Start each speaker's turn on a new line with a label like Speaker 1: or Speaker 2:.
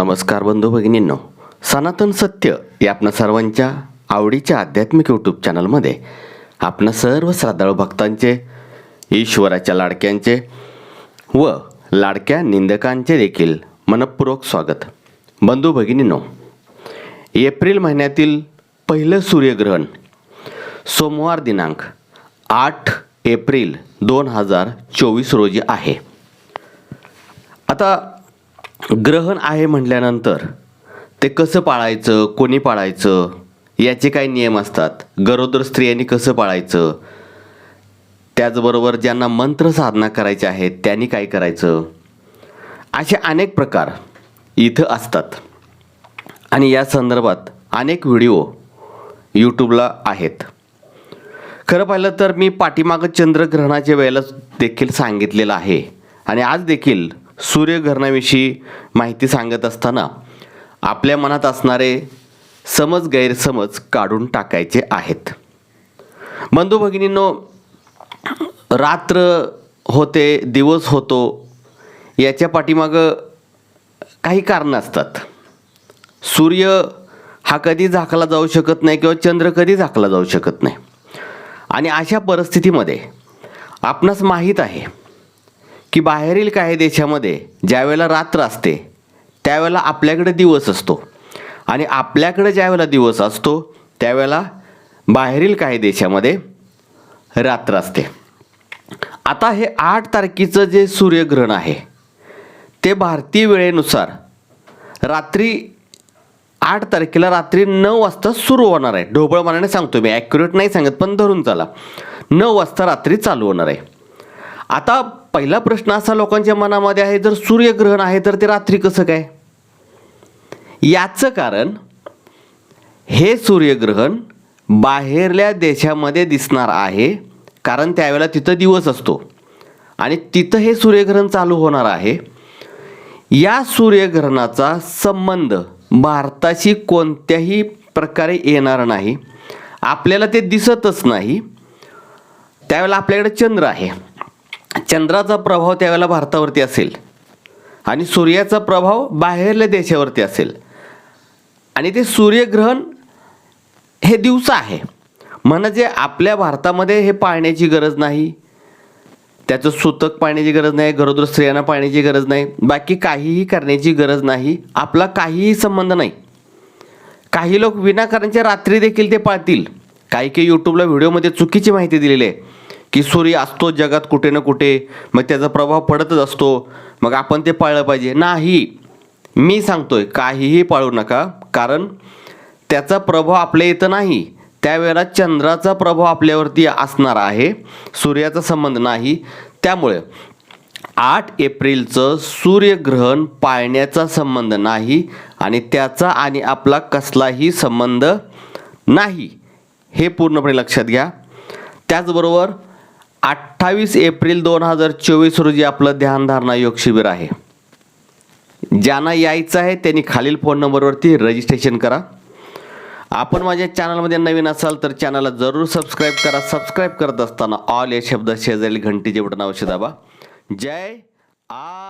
Speaker 1: नमस्कार बंधू भगिनींनो. सनातन सत्य या आपणा सर्वांच्या आवडीच्या आध्यात्मिक यूट्यूब चॅनलमध्ये आपणा सर्व श्रद्धाळू भक्तांचे ईश्वराच्या लाडक्यांचे व लाडक्या निंदकांचे देखील मनपूर्वक स्वागत. बंधू भगिनींनो एप्रिल महिन्यातील पहिलं सूर्यग्रहण सोमवार दिनांक आठ एप्रिल दोन हजार चोवीस रोजी आहे. आता ग्रहण आहे म्हटल्यानंतर ते कसं पाळायचं कोणी पाळायचं याचे काही नियम असतात. गरोदर स्त्रियांनी कसं पाळायचं? त्याचबरोबर ज्यांना मंत्र साधना करायची आहेत त्यांनी काय करायचं? असे अनेक प्रकार इथं असतात. आणि या संदर्भात अनेक व्हिडिओ यूट्यूबला आहेत. खरं पाहिलं तर मी पाठीमागं चंद्रग्रहणाच्या वेळेला देखील सांगितलेलं आहे. आणि आज देखील सूर्यग्रहणाविषयी माहिती सांगत असताना आपल्या मनात असणारे समज गैरसमज काढून टाकायचे आहेत. बंधू भगिनींनो रात्र होते दिवस होतो याच्या पाठीमागं काही कारणं असतात. सूर्य हा कधी झाकला जाऊ शकत नाही किंवा चंद्र कधी झाकला जाऊ शकत नाही. आणि अशा परिस्थितीमध्ये आपणास माहीत आहे की बाहेरील काही देशामध्ये ज्यावेळेला रात्र असते त्यावेळेला आपल्याकडे दिवस असतो. आणि आपल्याकडे ज्यावेळेला दिवस असतो त्यावेळेला बाहेरील काही देशामध्ये रात्र असते. आता हे आठ तारखेचं जे सूर्यग्रहण आहे ते भारतीय वेळेनुसार रात्री आठ तारखेला रात्री नऊ वाजता सुरू होणार आहे. ढोबळ मनाने सांगतो मी ॲक्युरेट नाही सांगत पण धरून चला. नऊ वाजता रात्री चालू होणार आहे. आता पहिला प्रश्न असा लोकांच्या मनामध्ये आहे जर सूर्यग्रहण आहे तर ते रात्री कसं काय? याचं कारण हे सूर्यग्रहण बाहेरल्या देशामध्ये दिसणार आहे कारण त्यावेळेला तिथं दिवस असतो. आणि तिथं हे सूर्यग्रहण चालू होणार आहे. या सूर्यग्रहणाचा संबंध भारताशी कोणत्याही प्रकारे येणार नाही. आपल्याला ते दिसतच नाही. त्यावेळेला आपल्याकडे चंद्र आहे. चंद्राचा प्रभाव त्यावेळेला भारतावरती असेल. आणि सूर्याचा प्रभाव बाहेरल्या देशावरती असेल. आणि ते सूर्यग्रहण हे दिवसा आहे. म्हणजे आपल्या भारतामध्ये हे पाळण्याची गरज नाही. त्याचं सुतक पाळण्याची गरज नाही गरोदर स्त्रियांना पाळण्याची गरज नाही बाकी काहीही करण्याची गरज नाही आपला काहीही संबंध नाही. काही लोक विनाकारणच्या रात्री देखील ते पाळतील. काही काही यूट्यूबला व्हिडिओमध्ये चुकीची माहिती दिलेली आहे. की सूर्य असतो जगात कुठे ना कुठे मग त्याचा प्रभाव पडतच असतो. मग आपण ते पाळलं पाहिजे. नाही. मी सांगतोय काहीही पाळू नका. कारण त्याचा प्रभाव आपल्या इथं नाही. त्यावेळेला चंद्राचा प्रभाव आपल्यावरती असणार आहे. सूर्याचा संबंध नाही. त्यामुळे आठ एप्रिलचं सूर्यग्रहण पाळण्याचा संबंध नाही आणि त्याचा आणि आपला कसलाही संबंध नाही. हे पूर्णपणे लक्षात घ्या. त्याचबरोबर अठ्ठावीस एप्रिल दोन हजार चोवीस रोजी आपलं ध्यानधारणा योग शिबिर आहे. ज्यांना यायचं आहे त्यांनी खालील फोन नंबरवरती रजिस्ट्रेशन करा. आपण माझ्या चॅनलमध्ये नवीन असाल तर चॅनलला जरूर सबस्क्राईब करा. सबस्क्राईब करत असताना ऑल या शब्द शेजारी घंटीचे बटन अवश्य दाबा. जय आ